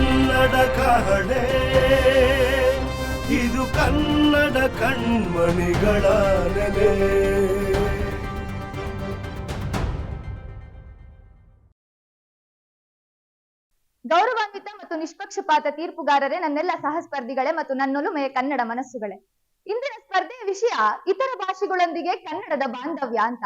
ಕನ್ನಡ ಕಹಳೆ ಇದು ಕನ್ನಡ ಕಣ್ಮಣಿಗಳ ನೆಲೆ. ಗೌರವಾನ್ವಿತ ಮತ್ತು ನಿಷ್ಪಕ್ಷಪಾತ ತೀರ್ಪುಗಾರರೇ, ನನ್ನೆಲ್ಲ ಸಹಸ್ಪರ್ಧಿಗಳೇ ಮತ್ತು ನನ್ನೊಲುಮೆಯ ಕನ್ನಡ ಮನಸ್ಸುಗಳೇ. ಇಂದಿನ ಸ್ಪರ್ಧೆಯ ವಿಷಯ ಇತರ ಭಾಷೆಗಳೊಂದಿಗೆ ಕನ್ನಡದ ಬಾಂಧವ್ಯ ಅಂತ.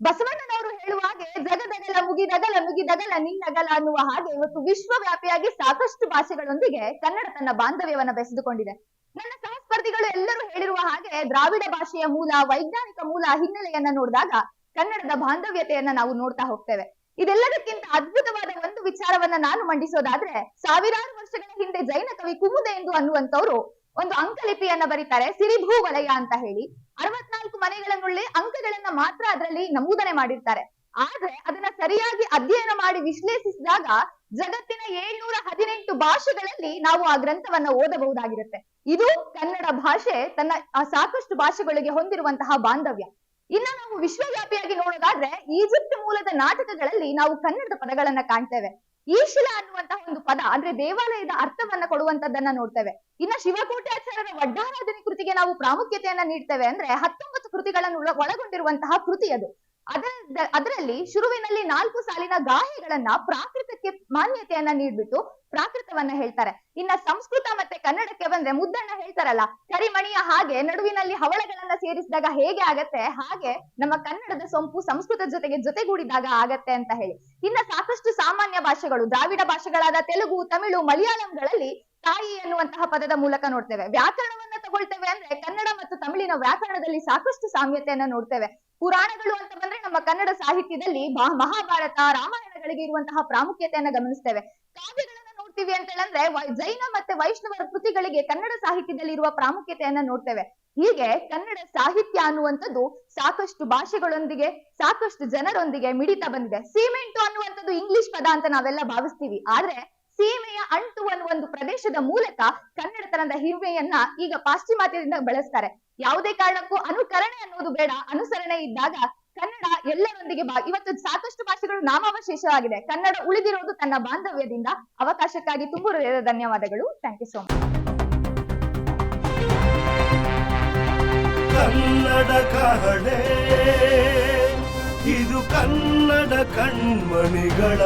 ಬಸವಣ್ಣನವರು ಹೇಳುವ ಹಾಗೆ ಜಗದಗಲ ಮುಗಿದಗಲ ಮುಗಿದಗಲ ನಿನ್ನಗಲ ಅನ್ನುವ ಹಾಗೆ ಇವತ್ತು ವಿಶ್ವವ್ಯಾಪಿಯಾಗಿ ಸಾಕಷ್ಟು ಭಾಷೆಗಳೊಂದಿಗೆ ಕನ್ನಡ ತನ್ನ ಬಾಂಧವ್ಯವನ್ನ ಬೆಸೆದುಕೊಂಡಿದೆ. ನನ್ನ ಸಹಸ್ಪರ್ಧಿಗಳು ಎಲ್ಲರೂ ಹೇಳಿರುವ ಹಾಗೆ ದ್ರಾವಿಡ ಭಾಷೆಯ ಮೂಲ, ವೈಜ್ಞಾನಿಕ ಮೂಲ ಹಿನ್ನೆಲೆಯನ್ನ ನೋಡಿದಾಗ ಕನ್ನಡದ ಬಾಂಧವ್ಯತೆಯನ್ನ ನಾವು ನೋಡ್ತಾ ಹೋಗ್ತೇವೆ. ಇದೆಲ್ಲದಕ್ಕಿಂತ ಅದ್ಭುತವಾದ ಒಂದು ವಿಚಾರವನ್ನ ನಾನು ಮಂಡಿಸೋದಾದ್ರೆ ಸಾವಿರಾರು ವರ್ಷಗಳ ಹಿಂದೆ ಜೈನ ಕವಿ ಕುಮುದೆ ಎಂದು ಅನ್ನುವಂಥವ್ರು ಒಂದು ಅಂಕಲಿಪಿಯನ್ನ ಬರೀತಾರೆ, ಸಿರಿಭೂ ವಲಯ ಅಂತ ಹೇಳಿ. ಮನೆಗಳನ್ನುಳ್ಳಿ ಅಂಕಗಳನ್ನ ಮಾತ್ರ ಅದರಲ್ಲಿ ನಮೂದನೆ ಮಾಡಿರ್ತಾರೆ. ಆದ್ರೆ ಅದನ್ನ ಸರಿಯಾಗಿ ಅಧ್ಯಯನ ಮಾಡಿ ವಿಶ್ಲೇಷಿಸಿದಾಗ ಜಗತ್ತಿನ ಏಳ್ನೂರ ಹದಿನೆಂಟು ಭಾಷೆಗಳಲ್ಲಿ ನಾವು ಆ ಗ್ರಂಥವನ್ನ ಓದಬಹುದಾಗಿರುತ್ತೆ. ಇದು ಕನ್ನಡ ಭಾಷೆ ತನ್ನ ಸಾಕಷ್ಟು ಭಾಷೆಗಳಿಗೆ ಹೊಂದಿರುವಂತಹ ಬಾಂಧವ್ಯ. ಇನ್ನ ನಾವು ವಿಶ್ವವ್ಯಾಪಿಯಾಗಿ ನೋಡೋದಾದ್ರೆ ಈಜಿಪ್ಟ್ ಮೂಲದ ನಾಟಕಗಳಲ್ಲಿ ನಾವು ಕನ್ನಡದ ಪದಗಳನ್ನ ಕಾಣ್ತೇವೆ. ಈಶಿಲ ಅನ್ನುವಂತಹ ಒಂದು ಪದ, ಅಂದ್ರೆ ದೇವಾಲಯದ ಅರ್ಥವನ್ನ ಕೊಡುವಂತದ್ದನ್ನ ನೋಡ್ತೇವೆ. ಇನ್ನ ಶಿವಕೋಟ್ಯಾಚಾರ್ಯರ ವಡ್ಡಾರಾಧನೆ ಕೃತಿಗೆ ನಾವು ಪ್ರಾಮುಖ್ಯತೆಯನ್ನ ನೀಡ್ತೇವೆ ಅಂದ್ರೆ ಹತ್ತೊಂಬತ್ತು ಕೃತಿಗಳನ್ನು ಒಳಗೊಂಡಿರುವಂತಹ ಕೃತಿ ಅದು. ಅದರ ಅದರಲ್ಲಿ ಶುರುವಿನಲ್ಲಿ ನಾಲ್ಕು ಸಾಲಿನ ಗಾಯಗಳನ್ನ ಪ್ರಾಕೃತಕ್ಕೆ ಮಾನ್ಯತೆಯನ್ನ ನೀಡ್ಬಿಟ್ಟು ಪ್ರಾಕೃತವನ್ನ ಹೇಳ್ತಾರೆ. ಇನ್ನ ಸಂಸ್ಕೃತ ಮತ್ತೆ ಕನ್ನಡಕ್ಕೆ ಬಂದ್ರೆ ಮುದ್ದಣ್ಣ ಹೇಳ್ತಾರಲ್ಲ, ಕರಿಮಣಿಯ ಹಾಗೆ ನಡುವಿನಲ್ಲಿ ಹವಳಗಳನ್ನ ಸೇರಿಸಿದಾಗ ಹೇಗೆ ಆಗತ್ತೆ, ಹಾಗೆ ನಮ್ಮ ಕನ್ನಡದ ಸೊಂಪು ಸಂಸ್ಕೃತ ಜೊತೆಗೆ ಜೊತೆಗೂಡಿದಾಗ ಆಗತ್ತೆ ಅಂತ ಹೇಳಿ. ಇನ್ನ ಸಾಕಷ್ಟು ಸಾಮಾನ್ಯ ಭಾಷೆಗಳು, ದ್ರಾವಿಡ ಭಾಷೆಗಳಾದ ತೆಲುಗು, ತಮಿಳು, ಮಲಯಾಳಂಗಳಲ್ಲಿ ತಾಯಿ ಎನ್ನುವಂತಹ ಪದದ ಮೂಲಕ ನೋಡ್ತೇವೆ. ವ್ಯಾಕರಣವನ್ನ ತಗೊಳ್ತೇವೆ ಅಂದ್ರೆ ಕನ್ನಡ ಮತ್ತು ತಮಿಳಿನ ವ್ಯಾಕರಣದಲ್ಲಿ ಸಾಕಷ್ಟು ಸಾಮ್ಯತೆಯನ್ನ ನೋಡ್ತೇವೆ. ಪುರಾಣಗಳು ಅಂತ ಬಂದ್ರೆ ನಮ್ಮ ಕನ್ನಡ ಸಾಹಿತ್ಯದಲ್ಲಿ ಮಹಾ- ಮಹಾಭಾರತ, ರಾಮಾಯಣಗಳಿಗೆ ಇರುವಂತಹ ಪ್ರಾಮುಖ್ಯತೆಯನ್ನ ಗಮನಿಸ್ತೇವೆ. ಕಾವ್ಯಗಳನ್ನ ನೋಡ್ತೀವಿ ಅಂತ ಹೇಳಂದ್ರೆ ಜೈನ ಮತ್ತೆ ವೈಷ್ಣವರ ಕೃತಿಗಳಿಗೆ ಕನ್ನಡ ಸಾಹಿತ್ಯದಲ್ಲಿ ಇರುವ ಪ್ರಾಮುಖ್ಯತೆಯನ್ನ ನೋಡ್ತೇವೆ. ಹೀಗೆ ಕನ್ನಡ ಸಾಹಿತ್ಯ ಅನ್ನುವಂಥದ್ದು ಸಾಕಷ್ಟು ಭಾಷೆಗಳೊಂದಿಗೆ, ಸಾಕಷ್ಟು ಜನರೊಂದಿಗೆ ಮಿಡಿತಾ ಬಂದಿದೆ. ಸಿಮೆಂಟು ಅನ್ನುವಂಥದ್ದು ಇಂಗ್ಲಿಷ್ ಪದ ಅಂತ ನಾವೆಲ್ಲ ಭಾವಿಸ್ತೀವಿ. ಆದ್ರೆ ಸೀಮೆಯ ಅಂಟು ಅನ್ನುವ ಒಂದು ಪ್ರದೇಶದ ಮೂಲಕ ಕನ್ನಡತನದ ಹಿರಿಮೆಯನ್ನ ಈಗ ಪಾಶ್ಚಿಮಾತ್ಯದಿಂದ ಬಳಸ್ತಾರೆ. ಯಾವುದೇ ಕಾರಣಕ್ಕೂ ಅನುಕರಣೆ ಅನ್ನೋದು ಬೇಡ. ಅನುಸರಣೆ ಇದ್ದಾಗ ಕನ್ನಡ ಎಲ್ಲರೊಂದಿಗೆ ಬಾ ಇವತ್ತು ಸಾಕಷ್ಟು ಭಾಷೆಗಳು ನಾಮಾವಶೇಷವಾಗಿದೆ. ಕನ್ನಡ ಉಳಿದಿರೋದು ತನ್ನ ಬಾಂಧವ್ಯದಿಂದ ಅವಕಾಶಕ್ಕಾಗಿ ತುಂಬ ಧನ್ಯವಾದಗಳು. Thank you so much Kannada Kahale, ಇದು ಕನ್ನಡ ಕಣ್ಮಣಿಗಳ